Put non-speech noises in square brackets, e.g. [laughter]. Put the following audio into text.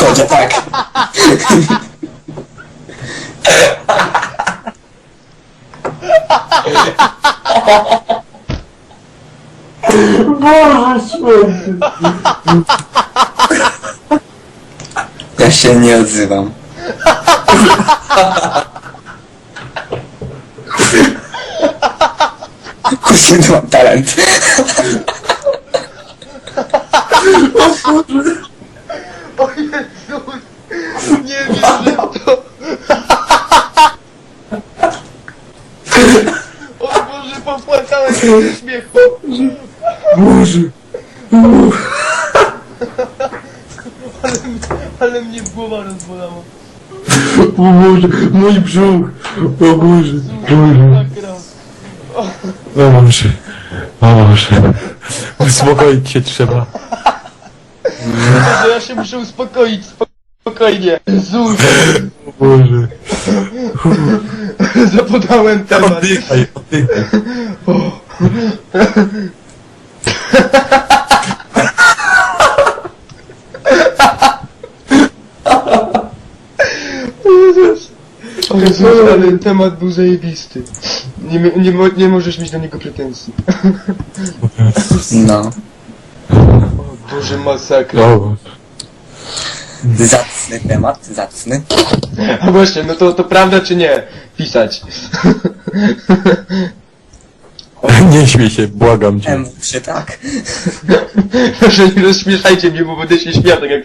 Hold it back. Ja się nie odzywam. Kuzyn ma talent. O Jezus! Nie wierzę w to! O Boże, popłakałem się ze śmiechu! Boże. Ale, ale mnie głowa rozbolała. O Boże, mój brzuch. O Boże. Boże. O Boże. O Boże. Uspokoić się trzeba. Ja się muszę uspokoić, spokojnie. Jezus, O Boże. zapodałem temat. Oddychaj, oddychaj. O Jezus, ale temat był zajebisty. Nie, nie, mo- nie możesz mieć do niego pretensji. [laughs] No. O Boże, masakra. O, Zacny temat, zacny. A właśnie, no to, to prawda czy nie? Pisać. [laughs] nie śmiej się, błagam cię. Em, się tak. [laughs] Proszę nie rozśmieszajcie mnie, bo będę się śmiał tak jak